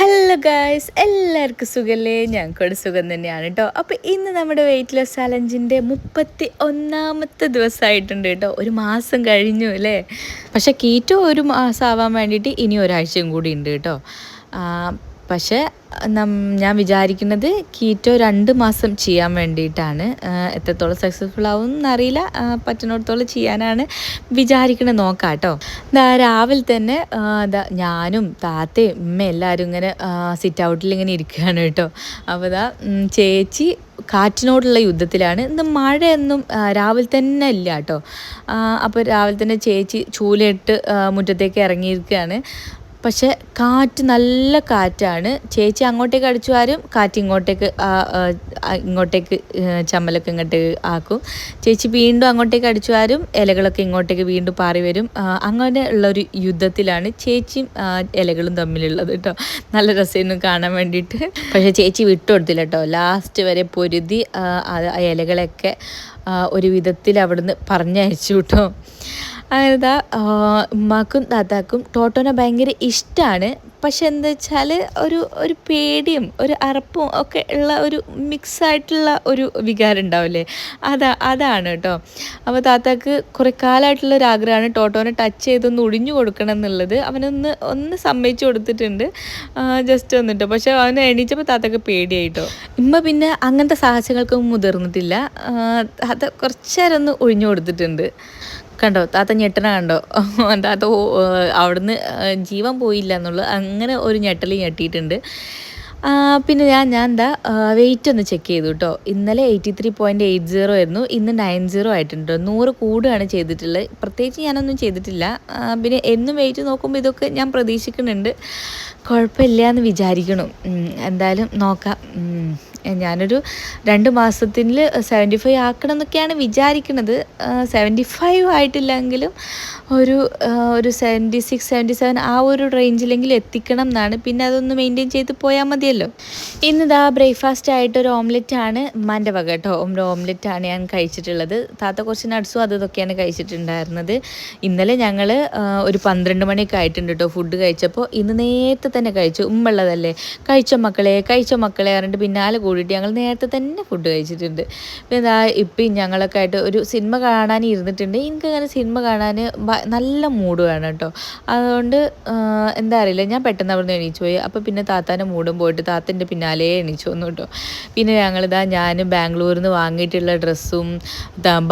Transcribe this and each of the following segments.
Hello guys എല്ലാവർക്കും സുഖല്ലേ? ഞങ്ങൾക്കൂടെ സുഖം തന്നെയാണ് കേട്ടോ അപ്പോൾ ഇന്ന് നമ്മുടെ വെയിറ്റ് ലോസ് ചലഞ്ചിന്റെ മുപ്പത്തി ഒന്നാമത്തെ ദിവസമായിട്ടുണ്ട് കേട്ടോ ഒരു മാസം കഴിഞ്ഞു അല്ലേ? പക്ഷേ കീറ്റോ ഒരു മാസം ആവാൻ വേണ്ടിയിട്ട് ഇനി ഒരാഴ്ചയും കൂടി ഉണ്ട് കേട്ടോ പക്ഷേ ഞാൻ വിചാരിക്കുന്നത് കീറ്റോ രണ്ട് മാസം ചെയ്യാൻ വേണ്ടിയിട്ടാണ്. എത്രത്തോളം സക്സസ്ഫുൾ ആവും എന്നറിയില്ല പറ്റുന്നിടത്തോളം ചെയ്യാനാണ് വിചാരിക്കണത് നോക്കാം കേട്ടോ. രാവിലെ തന്നെ ഞാനും താത്തയും ഉമ്മ എല്ലാവരും ഇങ്ങനെ സിറ്റ് ഔട്ടിൽ ഇങ്ങനെ ഇരിക്കുകയാണ് കേട്ടോ. അപ്പോൾ ദാ ചേച്ചി കാറ്റിനോടുള്ള യുദ്ധത്തിലാണ്. ഇന്ന് മഴയൊന്നും രാവിലെ തന്നെ ഇല്ല കേട്ടോ. അപ്പോൾ രാവിലെ തന്നെ ചേച്ചി ചൂലയിട്ട് മുറ്റത്തേക്ക് ഇറങ്ങിയിരിക്കുകയാണ്. പക്ഷെ കാറ്റ് നല്ല കാറ്റാണ്. ചേച്ചി അങ്ങോട്ടേക്ക് അടിച്ചു വാരും കാറ്റ് ഇങ്ങോട്ടേക്ക് ഇങ്ങോട്ടേക്ക് ചമ്മലൊക്കെ ഇങ്ങോട്ട് ആക്കും. ചേച്ചി വീണ്ടും അങ്ങോട്ടേക്ക് അടിച്ചു വാരും ഇലകളൊക്കെ ഇങ്ങോട്ടേക്ക് വീണ്ടും പാറി വരും. അങ്ങനെ ഉള്ളൊരു യുദ്ധത്തിലാണ് ചേച്ചിയും ഇലകളും തമ്മിലുള്ളത് കേട്ടോ നല്ല രസമായിരുന്നു കാണാൻ വേണ്ടിയിട്ട്. പക്ഷേ ചേച്ചി വിട്ടുകൊടുത്തില്ല കേട്ടോ ലാസ്റ്റ് വരെ പൊരുതി ആ, ഇലകളൊക്കെ ഒരു വിധത്തിൽ അവിടുന്ന് പറഞ്ഞയച്ചു കേട്ടോ അതാ ഉമ്മാക്കും താത്താക്കും ടോട്ടോനെ ഭയങ്കര ഇഷ്ടമാണ് പക്ഷെ എന്താ വെച്ചാൽ ഒരു ഒരു പേടിയും ഒരു അറപ്പും ഒക്കെ ഉള്ള ഒരു മിക്സ് ആയിട്ടുള്ള ഒരു വികാരം ഉണ്ടാവില്ലേ? അതാ അതാണ് കേട്ടോ. അപ്പോൾ താത്താക്ക് കുറേ കാലമായിട്ടുള്ള ഒരു ആഗ്രഹമാണ് ടോട്ടോനെ ടച്ച് ചെയ്തൊന്ന് ഒടിഞ്ഞു കൊടുക്കണം എന്നുള്ളത്. അവനൊന്ന് ഒന്ന് സമ്മതിച്ചു കൊടുത്തിട്ടുണ്ട്. ജസ്റ്റ് വന്നിട്ടോ. പക്ഷെ അവന് എണീച്ചപ്പോൾ താത്താക്ക് പേടിയായിട്ടോ. ഇമ്മ പിന്നെ അങ്ങനത്തെ സാഹസങ്ങൾക്കൊന്നും മുതിർന്നിട്ടില്ല. അത് കുറച്ചേരം ഒന്ന് ഒഴിഞ്ഞു കൊടുത്തിട്ടുണ്ട്. കണ്ടോ? താത്ത ഞെട്ടണ കണ്ടോ? താത്ത അവിടുന്ന് ജീവൻ പോയില്ല എന്നുള്ളത് അങ്ങനെ ഒരു ഞെട്ടൽ ഞെട്ടിയിട്ടുണ്ട്. പിന്നെ ഞാൻ ഞാൻ എന്താ വെയിറ്റ് ഒന്ന് ചെക്ക് ചെയ്തു കേട്ടോ ഇന്നലെ eighty three point eight zero ആയിരുന്നു. ഇന്ന് നയൻ സീറോ ആയിട്ടുണ്ട്. നൂറ് കൂടുകയാണ് ചെയ്തിട്ടുള്ളത്. പ്രത്യേകിച്ച് ഞാനൊന്നും ചെയ്തിട്ടില്ല. പിന്നെ എന്നും വെയിറ്റ് നോക്കുമ്പോൾ ഇതൊക്കെ ഞാൻ പ്രതീക്ഷിക്കുന്നുണ്ട്. കുഴപ്പമില്ല എന്ന് വിചാരിക്കണം എന്തായാലും നോക്കാം. ഞാനൊരു രണ്ട് മാസത്തിൽ സെവന്റി ഫൈവ് ആക്കണം എന്നൊക്കെയാണ് വിചാരിക്കുന്നത്. സെവന്റി ഫൈവ് ആയിട്ടില്ലെങ്കിലും ഒരു ഒരു സെവന്റി സിക്സ് സെവന്റി സെവൻ ആ ഒരു റേഞ്ചിലെങ്കിലും എത്തിക്കണം എന്നാണ്. പിന്നെ അതൊന്ന് മെയിന്റെയിൻ ചെയ്ത് പോയാൽ മതിയല്ലോ. ഇന്നിതാ ബ്രേക്ക്ഫാസ്റ്റ് ആയിട്ട് ഒരു ഓംലെറ്റ് ആണ് ഉമ്മാന്റെ വക കേട്ടോ. ഒരു ഓംലെറ്റ് ആണ് ഞാൻ കഴിച്ചിട്ടുള്ളത്. താത്ത കുറച്ച് നട്സും അത് ഇതൊക്കെയാണ് കഴിച്ചിട്ടുണ്ടായിരുന്നത്. ഇന്നലെ ഞങ്ങൾ ഒരു പന്ത്രണ്ട് മണിയൊക്കെ ആയിട്ടുണ്ട് കേട്ടോ ഫുഡ് കഴിച്ചപ്പോൾ. ഇന്ന് നേരത്തെ തന്നെ കഴിച്ചു. ഉമ്മുള്ളതല്ലേ കഴിച്ച മക്കളെ? കഴിച്ച മക്കളെ? പറഞ്ഞിട്ട് പിന്നാലെ കൂടിയിട്ട് ഞങ്ങൾ നേരത്തെ തന്നെ ഫുഡ് കഴിച്ചിട്ടുണ്ട്. പിന്നെ ഇപ്പം ഞങ്ങളൊക്കെ ആയിട്ട് ഒരു സിനിമ കാണാൻ ഇരുന്നിട്ടുണ്ട്. എനിക്കങ്ങനെ സിനിമ കാണാൻ നല്ല മൂഡ് വേണം കേട്ടോ. അതുകൊണ്ട് എന്താ അറിയില്ല. ഞാൻ പെട്ടെന്ന് അവിടെ നിന്ന് എണീച്ചു പോയി. അപ്പോൾ പിന്നെ താത്താന്റെ മൂടും പോയിട്ട് താത്തന്റെ പിന്നാലെ എണീച്ചു വന്നു കേട്ടോ. പിന്നെ ഞങ്ങളിതാ ഞാൻ ബാംഗ്ലൂരിൽ നിന്ന് വാങ്ങിയിട്ടുള്ള ഡ്രസ്സും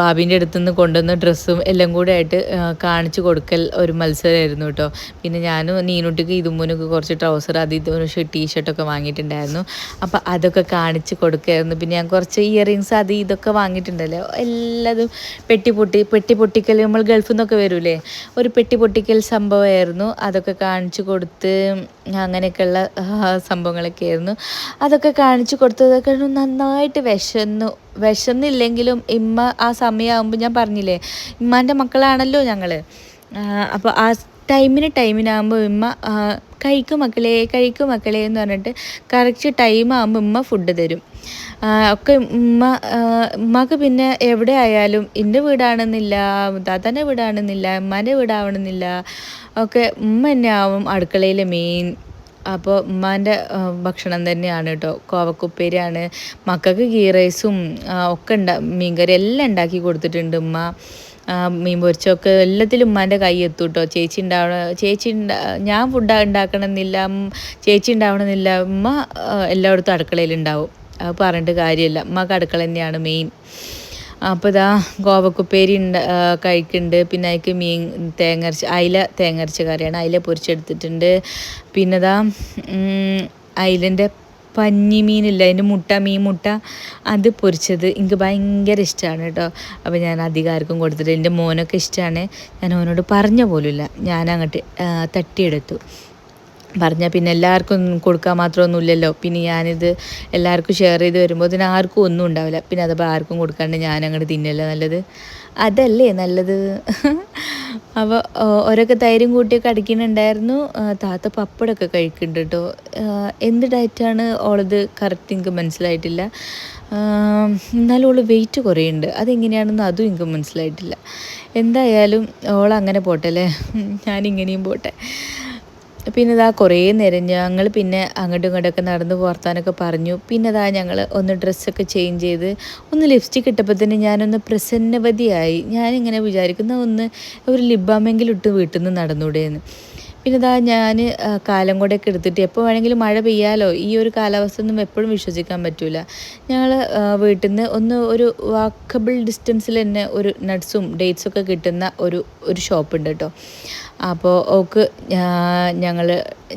ബാബിന്റെ അടുത്ത് നിന്ന് കൊണ്ടുവന്ന ഡ്രസ്സും എല്ലാം കൂടെ ആയിട്ട് കാണിച്ചു കൊടുക്കൽ ഒരു മത്സരമായിരുന്നു കേട്ടോ. പിന്നെ ഞാനും നീനുട്ടിക്ക് ഇതുമൂനൊക്കെ കുറച്ച് ട്രൗസർ അത് ഇതൊരു ടീഷർട്ടൊക്കെ വാങ്ങിയിട്ടുണ്ടായിരുന്നു. അപ്പോൾ അതൊക്കെ കാണിച്ച് കൊടുക്കുമായിരുന്നു പിന്നെ ഞാൻ കുറച്ച് ഇയറിങ്സ് അത് ഇതൊക്കെ വാങ്ങിയിട്ടുണ്ടല്ലോ. എല്ലാതും പെട്ടി പൊട്ടി പെട്ടി പൊട്ടിക്കൽ നമ്മൾ ഗൾഫിൽ നിന്നൊക്കെ വരൂലേ? ഒരു പെട്ടി പൊട്ടിക്കൽ സംഭവമായിരുന്നു. അതൊക്കെ കാണിച്ചു കൊടുത്ത് അങ്ങനെയൊക്കെയുള്ള സംഭവങ്ങളൊക്കെ ആയിരുന്നു. അതൊക്കെ കാണിച്ചു കൊടുത്തതൊക്കെ നന്നായിട്ട് വിശന്നു വിശന്നില്ലെങ്കിലും ഇമ്മ ആ സമയമാകുമ്പോൾ ഞാൻ പറഞ്ഞില്ലേ ഇമ്മാന്റെ മക്കളാണല്ലോ ഞങ്ങൾ അപ്പോൾ ആ ടൈമിന് ടൈമിനാകുമ്പോൾ ഉമ്മ കഴിക്കും മക്കളെ കഴിക്കും മക്കളെ എന്ന് പറഞ്ഞിട്ട് കറക്റ്റ് ടൈം ആകുമ്പോൾ ഉമ്മ ഫുഡ് തരും. ഒക്കെ ഉമ്മ ഉമ്മക്ക് പിന്നെ എവിടെ ആയാലും എന്റെ വീടാണെന്നില്ല താത്താന്റെ വീടാണെന്നില്ല ഉമ്മാന്റെ വീടാവണമെന്നില്ല ഒക്കെ ഉമ്മ തന്നെ ആവും അടുക്കളയിലെ മെയിൻ അപ്പോൾ ഉമ്മാന്റെ ഭക്ഷണം തന്നെയാണ് കേട്ടോ കോവക്കുപ്പേരിയാണ്. മക്കൾക്ക് ഗീ റൈസും ഒക്കെ ഉണ്ടാ മീൻകറി എല്ലാം ഉണ്ടാക്കി കൊടുത്തിട്ടുണ്ട് ഉമ്മ. മീൻ പൊരിച്ചൊക്കെ എല്ലാത്തിലും ഉമ്മാന്റെ കൈ എത്തും കേട്ടോ ചേച്ചി ഉണ്ടാവണ ചേച്ചി ഞാൻ ഫുഡ് ഉണ്ടാക്കണമെന്നില്ല ചേച്ചി ഉണ്ടാവണമെന്നില്ല ഉമ്മ എല്ലായിടത്തും അടുക്കളയിലുണ്ടാവും. അത് പറഞ്ഞിട്ട് കാര്യമില്ല. ഉമ്മക്ക് അടുക്കള തന്നെയാണ് മെയിൻ അപ്പോൾ ഇതാ ഗോവക്കുപ്പേരി ഉണ്ട് കഴിക്കുന്നുണ്ട്. പിന്നെ അതിക്ക് മീൻ തേങ്ങരച്ച് അയില തേങ്ങരച്ച കറിയാണ്. അയില പൊരിച്ചെടുത്തിട്ടുണ്ട്. പിന്നെ ഇതാ അയിലന്റെ പഞ്ഞിമീനില്ല അതിന്റെ മുട്ട മീൻ മുട്ട അത് പൊരിച്ചത് എനിക്ക് ഭയങ്കര ഇഷ്ടമാണ് കേട്ടോ. അപ്പോൾ ഞാൻ അധികം ആർക്കും കൊടുത്തിട്ട് എന്റെ മോനൊക്കെ ഇഷ്ടമാണ്. ഞാൻ അവനോട് പറഞ്ഞ പോലുമില്ല. ഞാൻ അങ്ങോട്ട് തട്ടിയെടുത്തു. പറഞ്ഞാൽ പിന്നെ എല്ലാവർക്കും കൊടുക്കാൻ മാത്രമൊന്നുമില്ലല്ലോ. പിന്നെ ഞാനിത് എല്ലാവർക്കും ഷെയർ ചെയ്ത് വരുമ്പോൾ ഇതിന് ആർക്കും ഒന്നും ഉണ്ടാവില്ല. പിന്നെ അതപ്പോൾ ആർക്കും കൊടുക്കാണ്ട് ഞാൻ അങ്ങോട്ട് തിന്നല്ല നല്ലത്? അതല്ലേ നല്ലത്? അപ്പോൾ ഓരോക്കെ തൈരും കൂട്ടിയൊക്കെ അടിക്കുന്നുണ്ടായിരുന്നു. താത്ത പപ്പടമൊക്കെ കഴിക്കുന്നുണ്ട് കേട്ടോ എന്ത് ഡയറ്റാണ് ഓളത് കറക്റ്റ് എനിക്ക് മനസ്സിലായിട്ടില്ല. എന്നാലും ഓൾ വെയിറ്റ് കുറയുണ്ട് അതെങ്ങനെയാണെന്ന് അതും എനിക്ക് മനസ്സിലായിട്ടില്ല. എന്തായാലും ഓളങ്ങനെ പോട്ടെ അല്ലേ? ഞാനിങ്ങനെയും പോട്ടെ. പിന്നെ ഇതാ കുറേ നേരം ഞങ്ങൾ പിന്നെ അങ്ങോട്ടും ഇങ്ങോട്ടൊക്കെ നടന്ന് പോർത്താനൊക്കെ പറഞ്ഞു. പിന്നെ ഇതാ ഞങ്ങൾ ഒന്ന് ഡ്രസ്സൊക്കെ ചേഞ്ച് ചെയ്ത് ഒന്ന് ലിപ്സ്റ്റിക് ഇട്ടപ്പോൾ തന്നെ ഞാനൊന്ന് പ്രസന്നവതിയായി. ഞാനിങ്ങനെ വിചാരിക്കുന്ന ഒന്ന് ഒരു ലിബാമെങ്കിലും ഇട്ട് വീട്ടിൽ നിന്ന് നടന്നൂടെയെന്ന് പിന്നെ ഇതാ ഞാൻ കാലം കൂടെയൊക്കെ എടുത്തിട്ട് എപ്പോൾ വേണമെങ്കിലും മഴ പെയ്യാലോ? ഈ ഒരു കാലാവസ്ഥ ഒന്നും എപ്പോഴും വിശ്വസിക്കാൻ പറ്റില്ല ഞങ്ങൾ വീട്ടിൽ നിന്ന് ഒന്ന് ഒരു വാക്കബിൾ ഡിസ്റ്റൻസിൽ തന്നെ ഒരു നട്ട്സും ഡേറ്റ്സും ഒക്കെ കിട്ടുന്ന ഒരു ഒരു ഷോപ്പ് ഉണ്ട് കേട്ടോ അപ്പോൾ ഓക്ക് ഞങ്ങൾ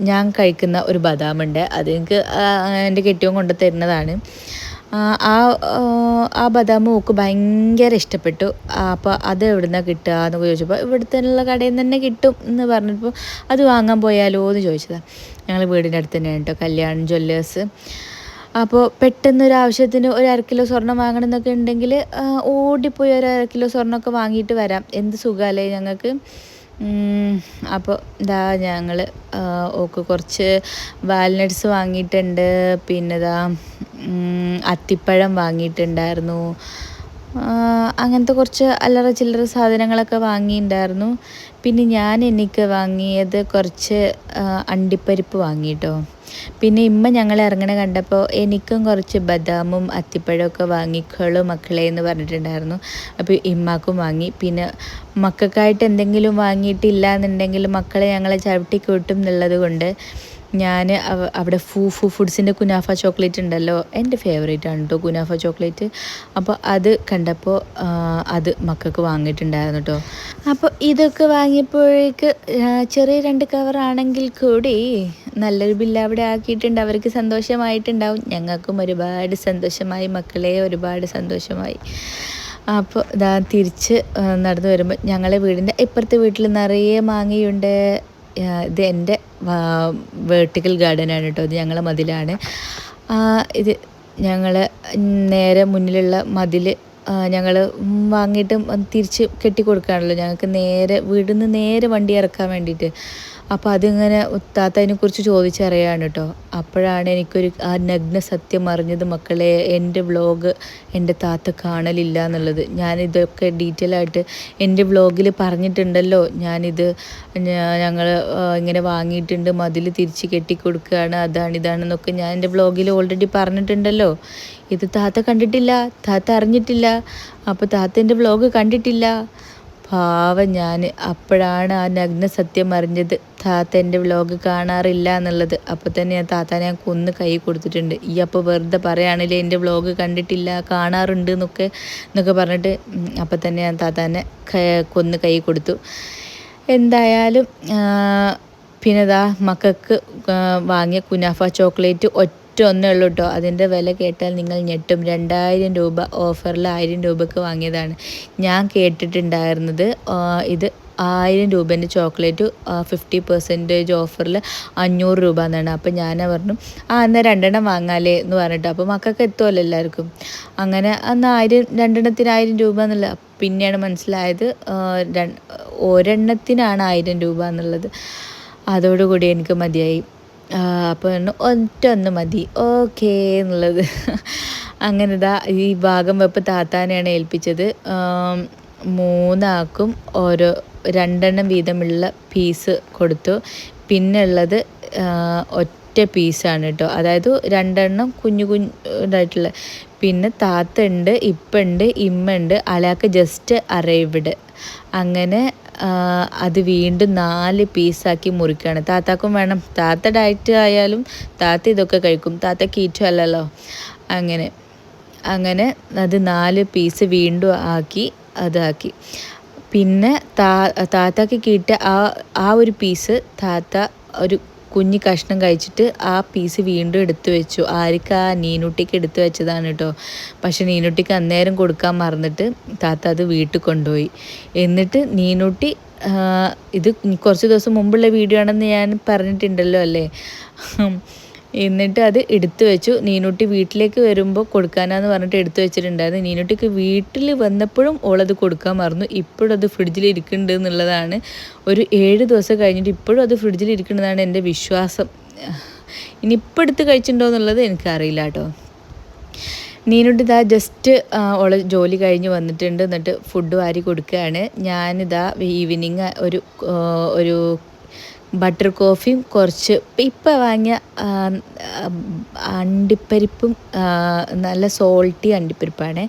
ഞാൻ കഴിക്കുന്ന ഒരു ബദാമുണ്ട്. അത് എനിക്ക് എന്റെ കെട്ടിയോൻ കൊണ്ട് തരുന്നതാണ്. ആ ആ ബദാം ഓക്ക് ഭയങ്കര ഇഷ്ടപ്പെട്ടു. അപ്പോൾ അത് എവിടെ നിന്നാണ് കിട്ടുക എന്ന് ചോദിച്ചപ്പോൾ ഇവിടുത്തെ കടയിൽ നിന്ന് തന്നെ കിട്ടും എന്ന് പറഞ്ഞപ്പോൾ അത് വാങ്ങാൻ പോയാലോ? എന്ന് ചോദിച്ചതാണ് ഞങ്ങൾ വീടിന്റെ അടുത്ത് തന്നെയാണ് കേട്ടോ കല്യാൺ ജ്വല്ലേഴ്സ്. അപ്പോൾ പെട്ടെന്ന് ഒരു ആവശ്യത്തിന് ഒരു അര കിലോ സ്വർണം വാങ്ങണം എന്നൊക്കെ ഉണ്ടെങ്കിൽ ഓടിപ്പോയി ഒരു അര കിലോ സ്വർണമൊക്കെ വാങ്ങിയിട്ട് വരാം. എന്ത് സുഖമല്ലേ ഞങ്ങൾക്ക്? അപ്പോൾ ഇതാ ഞങ്ങൾ ഓക്ക് കുറച്ച് വാൽനട്ട്സ് വാങ്ങിയിട്ടുണ്ട്. പിന്നെ ഇതാ അത്തിപ്പഴം വാങ്ങിയിട്ടുണ്ടായിരുന്നു. അങ്ങനത്തെ കുറച്ച് അല്ലറ ചില്ലറ സാധനങ്ങളൊക്കെ വാങ്ങിയിട്ടുണ്ടായിരുന്നു. പിന്നെ ഞാൻ എനിക്ക് വാങ്ങിയത് കുറച്ച് അണ്ടിപ്പരിപ്പ് വാങ്ങിയിട്ടോ പിന്നെ ഇമ്മ ഞങ്ങൾ ഇറങ്ങണ കണ്ടപ്പോൾ എനിക്കും കുറച്ച് ബദാമും അത്തിപ്പഴമൊക്കെ വാങ്ങിക്കോളൂ മക്കളെ എന്ന് പറഞ്ഞിട്ടുണ്ടായിരുന്നു. അപ്പോൾ ഇമ്മാക്കും വാങ്ങി. പിന്നെ മക്കൾക്കായിട്ട് എന്തെങ്കിലും വാങ്ങിയിട്ടില്ല എന്നുണ്ടെങ്കിൽ മക്കളെ ഞങ്ങളെ ചവിട്ടി കൂട്ടും എന്നുള്ളത് കൊണ്ട് ഞാൻ അവിടെ ഫൂ ഫു ഫുഡ്സിന്റെ കുനാഫ ചോക്ലേറ്റ് ഉണ്ടല്ലോ എന്റെ ഫേവറേറ്റ് ആണ് കേട്ടോ കുനാഫ ചോക്ലേറ്റ്. അപ്പോൾ അത് കണ്ടപ്പോൾ അത് മക്കൾക്ക് വാങ്ങിയിട്ടുണ്ടായിരുന്നു കേട്ടോ അപ്പോൾ ഇതൊക്കെ വാങ്ങിയപ്പോഴേക്ക് ചെറിയ രണ്ട് കവറാണെങ്കിൽ കൂടി നല്ലൊരു ബില്ല് അവിടെ ആക്കിയിട്ടുണ്ട്. അവർക്ക് സന്തോഷമായിട്ടുണ്ടാവും. ഞങ്ങൾക്കും ഒരുപാട് സന്തോഷമായി. മക്കളെ ഒരുപാട് സന്തോഷമായി. അപ്പോൾ ഇതാ തിരിച്ച് നടന്നു വരുമ്പോൾ ഞങ്ങളെ വീടിന്റെ ഇപ്പുറത്തെ വീട്ടിൽ നിറയെ മാങ്ങയുണ്ട്. ഇത് എന്റെ വേർട്ടിക്കൽ ഗാർഡനാണ് കേട്ടോ ഇത് ഞങ്ങളെ മതിലാണ്. ഇത് ഞങ്ങൾ നേരെ മുന്നിലുള്ള മതിൽ ഞങ്ങൾ വാങ്ങിയിട്ട് തിരിച്ച് കെട്ടി കൊടുക്കുകയാണല്ലോ ഞങ്ങൾക്ക് നേരെ വീടിൽ നേരെ വണ്ടി ഇറക്കാൻ വേണ്ടിയിട്ട്. അപ്പോൾ അതിങ്ങനെ താത്ത കുറിച്ച് ചോദിച്ചറിയാണ് കേട്ടോ അപ്പോഴാണ് എനിക്കൊരു ആ നഗ്ന സത്യം അറിഞ്ഞത് മക്കളെ എന്റെ വ്ളോഗ് എന്റെ താത്ത കാണലില്ല എന്നുള്ളത്. ഞാനിതൊക്കെ ഡീറ്റെയിൽ ആയിട്ട് എന്റെ വ്ളോഗിൽ പറഞ്ഞിട്ടുണ്ടല്ലോ. ഞാനിത് ഞങ്ങൾ ഇങ്ങനെ വാങ്ങിയിട്ടുണ്ട് മതിൽ തിരിച്ച് കെട്ടിക്കൊടുക്കുകയാണ് അതാണ് ഇതാണെന്നൊക്കെ ഞാൻ എന്റെ വ്ളോഗിൽ ഓൾറെഡി പറഞ്ഞിട്ടുണ്ടല്ലോ. ഇത് താത്ത കണ്ടിട്ടില്ല താത്ത അറിഞ്ഞിട്ടില്ല. അപ്പോൾ താത്ത എന്റെ വ്ളോഗ് കണ്ടിട്ടില്ല. പാവം ഞാൻ അപ്പോഴാണ് ആ നഗ്ന സത്യം അറിഞ്ഞത്. താത്ത എന്റെ വ്ലോഗ് കാണാറില്ല എന്നുള്ളത്. അപ്പോൾ തന്നെ ഞാൻ താത്ത ഞാൻ കൊന്ന് കൈ കൊടുത്തിട്ടുണ്ട്. ഈ അപ്പോൾ വെറുതെ പറയുകയാണെങ്കിൽ എന്റെ വ്ലോഗ് കണ്ടിട്ടില്ല കാണാറുണ്ട് എന്നൊക്കെ എന്നൊക്കെ പറഞ്ഞിട്ട് അപ്പോൾ തന്നെ ഞാൻ താത്താനെ കൊന്ന് കൈ കൊടുത്തു. എന്തായാലും പിന്നെ ദാ മക്കൾക്ക് വാങ്ങിയ കുനാഫ ചോക്ലേറ്റ് ഒറ്റ ഒന്നേ ഉള്ളൂ കേട്ടോ അതിന്റെ വില കേട്ടാൽ നിങ്ങൾ ഞെട്ടും. രണ്ടായിരം രൂപ ഓഫറിൽ ആയിരം രൂപക്ക് വാങ്ങിയതാണ്. ഞാൻ കേട്ടിട്ടുണ്ടായിരുന്നത് ഇത് ആയിരം രൂപേന്റെ ചോക്ലേറ്റ് ഫിഫ്റ്റി പെർസെന്റേജ് ഓഫറിൽ അഞ്ഞൂറ് രൂപ എന്നാണ്. അപ്പോൾ ഞാൻ പറഞ്ഞു ആ എന്നാൽ രണ്ടെണ്ണം വാങ്ങാലേ എന്ന് പറഞ്ഞിട്ട്. അപ്പോൾ മക്കൾക്ക് എത്തുമല്ലോ എല്ലാവർക്കും. അങ്ങനെ അന്ന് ആയിരം രണ്ടെണ്ണത്തിന് ആയിരം രൂപ എന്നുള്ള പിന്നെയാണ് മനസ്സിലായത് ഒരെണ്ണത്തിനാണ് ആയിരം രൂപ എന്നുള്ളത്. അതോടുകൂടി എനിക്ക് മതിയായി. അപ്പോൾ ഒറ്റ ഒന്ന് മതി. ഓക്കേ എന്നുള്ളത്. അങ്ങനെ ഇതാ ഈ ഭാഗം വെപ്പ് താത്താനെയാണ് ഏൽപ്പിച്ചത്. മൂന്നാക്കും ഓരോ രണ്ടെണ്ണം വീതമുള്ള പീസ് കൊടുത്തു. പിന്നെ ഉള്ളത് ഒറ്റ പീസാണ് കേട്ടോ അതായത് രണ്ടെണ്ണം കുഞ്ഞു കുഞ്ഞായിട്ടുള്ള പിന്നെ താത്ത ഉണ്ട് ഇപ്പുണ്ട് ഇമ്മ ഉണ്ട് അയാൾക്ക് ജസ്റ്റ് അറൈവ്ഡ് അങ്ങനെ അത് വീണ്ടും നാല് പീസാക്കി മുറിക്കുകയാണ് താത്താക്കും വേണം. താത്ത ഡയറ്റ് ആയാലും താത്ത ഇതൊക്കെ കഴിക്കും. താത്ത കീറ്റോ അല്ലല്ലോ. അങ്ങനെ. അങ്ങനെ അത് നാല് പീസ് വീണ്ടും ആക്കി അതാക്കി. പിന്നെ താ താത്താക്ക് കിട്ടിയ ആ ആ ഒരു പീസ് താത്ത ഒരു കുഞ്ഞി കഷ്ണം കഴിച്ചിട്ട് ആ പീസ് വീണ്ടും എടുത്തു വെച്ചു. ആർക്ക് ആ നീനുട്ടിക്ക് എടുത്തു വെച്ചതാണ് കേട്ടോ പക്ഷെ നീനുട്ടിക്ക് അന്നേരം കൊടുക്കാൻ മറന്നിട്ട് താത്ത അത് വീട്ടിൽ കൊണ്ടുപോയി. എന്നിട്ട് നീനുട്ടി ഇത് കുറച്ച് ദിവസം മുമ്പുള്ള വീഡിയോ ആണെന്ന് ഞാൻ പറഞ്ഞിട്ടുണ്ടല്ലോ അല്ലേ? എന്നിട്ട് അത് എടുത്തു വെച്ചു. നീനുട്ടി വീട്ടിലേക്ക് വരുമ്പോൾ കൊടുക്കാനാന്ന് പറഞ്ഞിട്ട് എടുത്തു വെച്ചിട്ടുണ്ടായിരുന്നു. നീനുട്ടിക്ക് വീട്ടിൽ വന്നപ്പോഴും ഓളത് കൊടുക്കാൻ മറന്നു. ഇപ്പോഴും അത് ഫ്രിഡ്ജിൽ ഇരിക്കുന്നുണ്ട് എന്നുള്ളതാണ് ഒരു ഏഴ് ദിവസം കഴിഞ്ഞിട്ട് ഇപ്പോഴും അത് ഫ്രിഡ്ജിൽ ഇരിക്കുന്നതാണ് എന്റെ വിശ്വാസം. ഇനി ഇപ്പം എടുത്ത് കഴിച്ചിട്ടുണ്ടോ എന്നുള്ളത് എനിക്കറിയില്ല കേട്ടോ. നീനുട്ടി ഇതാ ജസ്റ്റ് ഓളെ ജോലി കഴിഞ്ഞ് വന്നിട്ടുണ്ട്. എന്നിട്ട് ഫുഡ് വാരി കൊടുക്കുകയാണ്. ഞാനിതാ ഈവനിങ് ഒരു ഒരു ബട്ടർ കോഫിയും കുറച്ച് ഇപ്പം വാങ്ങിയ അണ്ടിപ്പരിപ്പും നല്ല സോൾട്ടി അണ്ടിപ്പരിപ്പാണ്.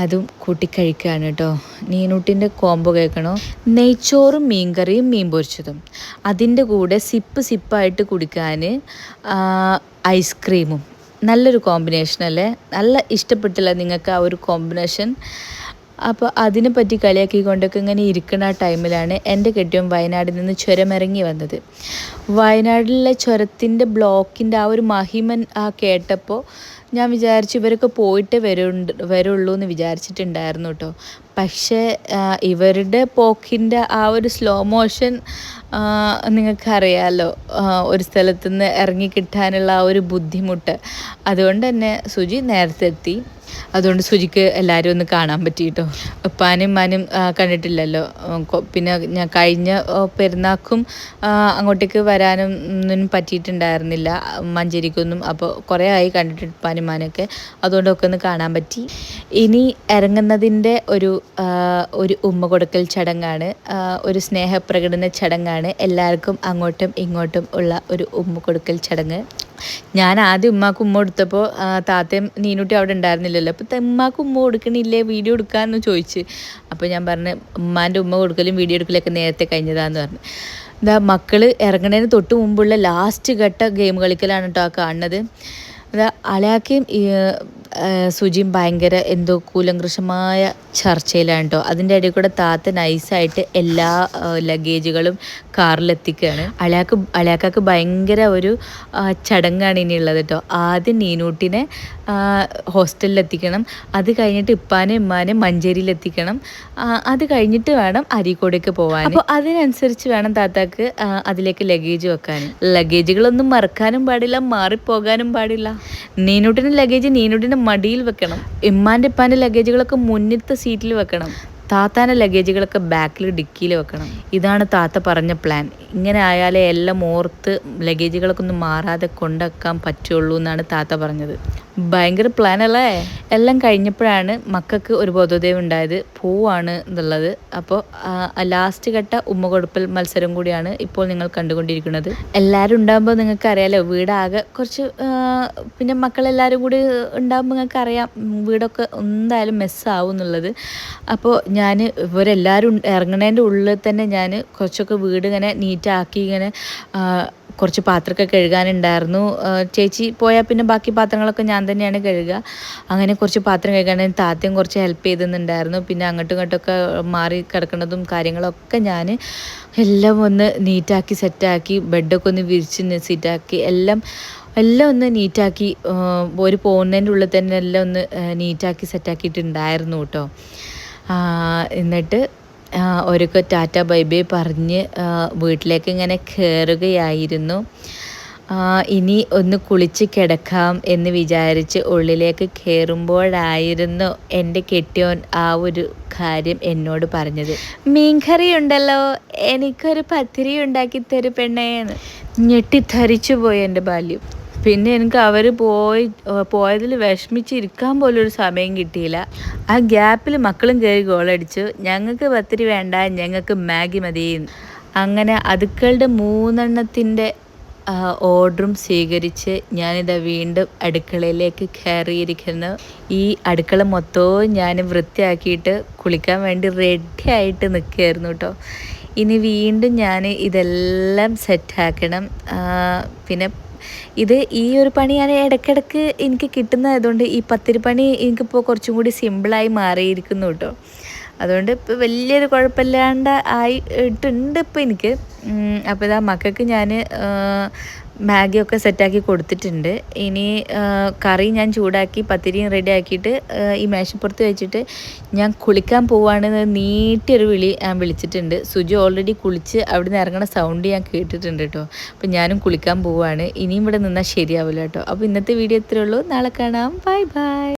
അതും കൂട്ടി കഴിക്കുകയാണ് കേട്ടോ. നീനൂട്ടിന്റെ കോംബോ കേൾക്കണോ? നെയ്ച്ചോറും മീൻകറിയും മീൻ പൊരിച്ചതും. അതിന്റെ കൂടെ സിപ്പ് സിപ്പായിട്ട് കുടിക്കാൻ ഐസ്ക്രീമും നല്ലൊരു കോമ്പിനേഷൻ അല്ലേ? നല്ല ഇഷ്ടപ്പെട്ടില്ല നിങ്ങൾക്ക് ആ ഒരു കോമ്പിനേഷൻ അപ്പോൾ അതിനെ പറ്റി കളിയാക്കിക്കൊണ്ടൊക്കെ ഇങ്ങനെ ഇരിക്കുന്ന ആ ടൈമിലാണ് എന്റെ കെട്ടിയും വയനാടിൽ നിന്ന് ചുരമിറങ്ങി വന്നത്. വയനാടിലെ ചുരത്തിന്റെ ബ്ലോക്കിന്റെ ആ ഒരു മഹിമൻ ആ കേട്ടപ്പോൾ ഞാൻ വിചാരിച്ചു ഇവരൊക്കെ പോയിട്ട് വരുണ്ട് വരുള്ളൂ എന്ന് വിചാരിച്ചിട്ടുണ്ടായിരുന്നു കേട്ടോ. പക്ഷേ ഇവരുടെ പോക്കിന്റെ ആ ഒരു സ്ലോ മോഷൻ നിങ്ങൾക്കറിയാമല്ലോ ഒരു സ്ഥലത്തുനിന്ന് ഇറങ്ങി കിട്ടാനുള്ള ആ ഒരു ബുദ്ധിമുട്ട്. അതുകൊണ്ട് തന്നെ സുജി നേരത്തെ എത്തി അതുകൊണ്ട് സുജിക്ക് എല്ലാവരും ഒന്ന് കാണാൻ പറ്റി കേട്ടോ. ഉപ്പാനും ഉമ്മാനും കണ്ടിട്ടില്ലല്ലോ. പിന്നെ ഞാൻ കഴിഞ്ഞ പെരുന്നാക്കും അങ്ങോട്ടേക്ക് വരാനും ഒന്നും പറ്റിയിട്ടുണ്ടായിരുന്നില്ല. മഞ്ചേരിക്കൊന്നും. അപ്പോൾ കുറേ ആയി കണ്ടിട്ട് ഉപ്പാനും ഉമ്മാനൊക്കെ അതുകൊണ്ടൊക്കെ ഒന്ന് കാണാൻ പറ്റി. ഇനി ഇറങ്ങുന്നതിന്റെ ഒരു ഒരു ഉമ്മ കൊടുക്കൽ ചടങ്ങാണ് ഒരു സ്നേഹപ്രകടന ചടങ്ങാണ്. എല്ലാവർക്കും അങ്ങോട്ടും ഇങ്ങോട്ടും ഉള്ള ഒരു ഉമ്മ കൊടുക്കൽ ചടങ്ങ്. ഞാൻ ആദ്യം ഉമ്മാക്ക് ഉമ്മ കൊടുത്തപ്പോൾ ആ, താത്തയും നീനുട്ടി അവിടെ ഉണ്ടായിരുന്നില്ലല്ലോ. അപ്പോൾ ഉമ്മാക്ക് ഉമ്മ കൊടുക്കണില്ലേ? വീഡിയോ എടുക്കാമെന്ന് ചോദിച്ച്. അപ്പോൾ ഞാൻ പറഞ്ഞു ഉമ്മാന്റെ ഉമ്മ കൊടുക്കലും വീഡിയോ എടുക്കലൊക്കെ നേരത്തെ കഴിഞ്ഞതാന്ന് പറഞ്ഞു. എന്താ മക്കൾ ഇറങ്ങണതിന് തൊട്ട് മുമ്പുള്ള ലാസ്റ്റ് ഘട്ട ഗെയിം കളിക്കലാണ് കേട്ടോ ആ കാണുന്നത്. അതാ അളയാക്കയും സുജിയും ഭയങ്കര എന്തോ കൂലങ്കൃഷമായ ചർച്ചയിലാണ് കേട്ടോ. അതിന്റെ ഇടയിൽ കൂടെ താത്ത നൈസായിട്ട് എല്ലാ ലഗേജുകളും കാറിലെത്തിക്കുകയാണ് അളയാക്ക് അളയാക്കാക്ക് ഭയങ്കര ഒരു ചടങ്ങാണ് ഇനിയുള്ളത് കേട്ടോ. ആദ്യം നീനൂട്ടിനെ ഹോസ്റ്റലിൽ എത്തിക്കണം അത് കഴിഞ്ഞിട്ട് ഇപ്പാനെ ഇമ്മാനെ മഞ്ചേരിയിൽ എത്തിക്കണം അത് കഴിഞ്ഞിട്ട് വേണം അരീക്കോടേക്ക് പോകാൻ അപ്പോൾ അതിനനുസരിച്ച് വേണം താത്താക്ക് അതിലേക്ക് ലഗേജ് വെക്കാൻ ലഗേജുകളൊന്നും മറക്കാനും പാടില്ല മാറിപ്പോകാനും പാടില്ല. നീനൂട്ടിന്റെ ലഗേജ് നീനൂട്ടിന്റെ മടിയിൽ വെക്കണം. ഇമ്മാന്റെ ഇപ്പാന്റെ ലഗേജുകളൊക്കെ മുന്നിലത്തെ സീറ്റിൽ വെക്കണം. താത്താന്റെ ലഗേജുകളൊക്കെ ബാക്കിൽ ഡിക്കിയിൽ വെക്കണം. ഇതാണ് താത്ത പറഞ്ഞ പ്ലാൻ ഇങ്ങനെ ആയാലേ എല്ലാം ഓർത്ത് ലഗേജുകളൊക്കെ ഒന്നും മാറാതെ കൊണ്ടുവെക്കാൻ പറ്റുള്ളൂ എന്നാണ് താത്ത പറഞ്ഞത്. ഭയങ്കര പ്ലാൻ അല്ലേ? എല്ലാം കഴിഞ്ഞപ്പോഴാണ് മക്കൾക്ക് ഒരു ബോധോദയം ഉണ്ടായത്. പോവാണ് എന്നുള്ളത്. അപ്പോൾ ലാസ്റ്റ് ഘട്ട ഉമ്മ കൊടുപ്പൽ മത്സരം കൂടിയാണ് ഇപ്പോൾ നിങ്ങൾ കണ്ടുകൊണ്ടിരിക്കുന്നത്. എല്ലാവരും ഉണ്ടാകുമ്പോൾ നിങ്ങൾക്ക് അറിയാലോ വീടാകെ കുറച്ച് പിന്നെ മക്കളെല്ലാവരും കൂടി ഉണ്ടാകുമ്പോൾ നിങ്ങൾക്ക് അറിയാം വീടൊക്കെ എന്തായാലും മെസ്സാവും എന്നുള്ളത്. അപ്പോൾ ഞാൻ ഇവരെല്ലാവരും ഇറങ്ങണേന്റെ ഉള്ളിൽ തന്നെ ഞാൻ കുറച്ചൊക്കെ വീട് ഇങ്ങനെ നീറ്റാക്കി ഇങ്ങനെ കുറച്ച് പാത്രമൊക്കെ കഴുകാനുണ്ടായിരുന്നു. ചേച്ചി പോയാൽ പിന്നെ ബാക്കി പാത്രങ്ങളൊക്കെ ഞാൻ തന്നെയാണ് കഴുകുക. അങ്ങനെ കുറച്ച് പാത്രം കഴുകാൻ താത്തയും കുറച്ച് ഹെൽപ്പ് ചെയ്തെന്നുണ്ടായിരുന്നു. പിന്നെ അങ്ങോട്ടും ഇങ്ങോട്ടൊക്കെ മാറി കിടക്കുന്നതും കാര്യങ്ങളൊക്കെ ഞാൻ എല്ലാം ഒന്ന് നീറ്റാക്കി സെറ്റാക്കി ബെഡൊക്കെ ഒന്ന് വിരിച്ച് സീറ്റാക്കി എല്ലാം എല്ലാം ഒന്ന് നീറ്റാക്കി ഒരു പോകുന്നതിന്റെ ഉള്ളിൽ തന്നെ എല്ലാം ഒന്ന് നീറ്റാക്കി സെറ്റാക്കിയിട്ടുണ്ടായിരുന്നു കേട്ടോ. എന്നിട്ട് ഒരുക്ക ടാറ്റ ബൈ ബൈ പറഞ്ഞ് വീട്ടിലേക്ക് ഇങ്ങനെ കയറുകയായിരുന്നു ഇനി ഒന്ന് കുളിച്ച് കിടക്കാം എന്ന് വിചാരിച്ച് ഉള്ളിലേക്ക് കയറുമ്പോഴായിരുന്നു എന്റെ കെട്ടിയോൻ ആ ഒരു കാര്യം എന്നോട് പറഞ്ഞത്. മീൻകറി ഉണ്ടല്ലോ എനിക്കൊരു പത്തിരി ഉണ്ടാക്കി തരു പെണ്ണേന്ന്. ഞെട്ടിത്തരിച്ചു പോയി എന്റെ ബാല്യം. പിന്നെ എനിക്ക് അവർ പോയി പോയതിൽ വിഷമിച്ചിരിക്കാൻ പോലും സമയം കിട്ടിയില്ല. ആ ഗ്യാപ്പിൽ മക്കളും കയറി ഗോളടിച്ചു ഞങ്ങൾക്ക് പത്തിരി വേണ്ട ഞങ്ങൾക്ക് മാഗി മതി. അങ്ങനെ അതുക്കളുടെ മൂന്നെണ്ണത്തിന്റെ ഓർഡറും സ്വീകരിച്ച് ഞാനിതാ വീണ്ടും അടുക്കളയിലേക്ക് കയറിയിരിക്കുന്നു. ഈ അടുക്കള മൊത്തവും ഞാൻ വൃത്തിയാക്കിയിട്ട് കുളിക്കാൻ വേണ്ടി റെഡി ആയിട്ട് നിൽക്കുകയായിരുന്നു കേട്ടോ. ഇനി വീണ്ടും ഞാൻ ഇതെല്ലാം സെറ്റാക്കണം പിന്നെ ഇത് ഈ ഒരു പണി ഞാൻ ഇടയ്ക്കിടയ്ക്ക് എനിക്ക് കിട്ടുന്നതായതുകൊണ്ട് ഈ പത്തിരി പണി എനിക്കിപ്പോൾ കുറച്ചും കൂടി സിമ്പിളായി മാറിയിരിക്കുന്നു കേട്ടോ. അതുകൊണ്ട് ഇപ്പോൾ വലിയൊരു കുഴപ്പമില്ലാണ്ട് ആയിട്ടുണ്ട് ഇപ്പോൾ എനിക്ക്. അപ്പോൾ ഇതാ മക്കൾക്ക് ഞാൻ മാഗിയൊക്കെ സെറ്റാക്കി കൊടുത്തിട്ടുണ്ട്. ഇനി കറി ഞാൻ ചൂടാക്കി പത്തിരിയും റെഡി ആക്കിയിട്ട് ഈ മേശപ്പുറത്ത് വെച്ചിട്ട് ഞാൻ കുളിക്കാൻ പോവാണെന്ന് നീട്ടിയൊരു വിളി ഞാൻ വിളിച്ചിട്ടുണ്ട്. സുജി ഓൾറെഡി കുളിച്ച് അവിടെ നിന്ന് ഇറങ്ങണ സൗണ്ട് ഞാൻ കേട്ടിട്ടുണ്ട് കേട്ടോ അപ്പം ഞാനും കുളിക്കാൻ പോവാണ്. ഇനിയും ഇവിടെ നിന്നാൽ ശരിയാവില്ല കേട്ടോ അപ്പോൾ ഇന്നത്തെ വീഡിയോ ഇത്രയേ ഉള്ളൂ. നാളെ കാണാം. Bye bye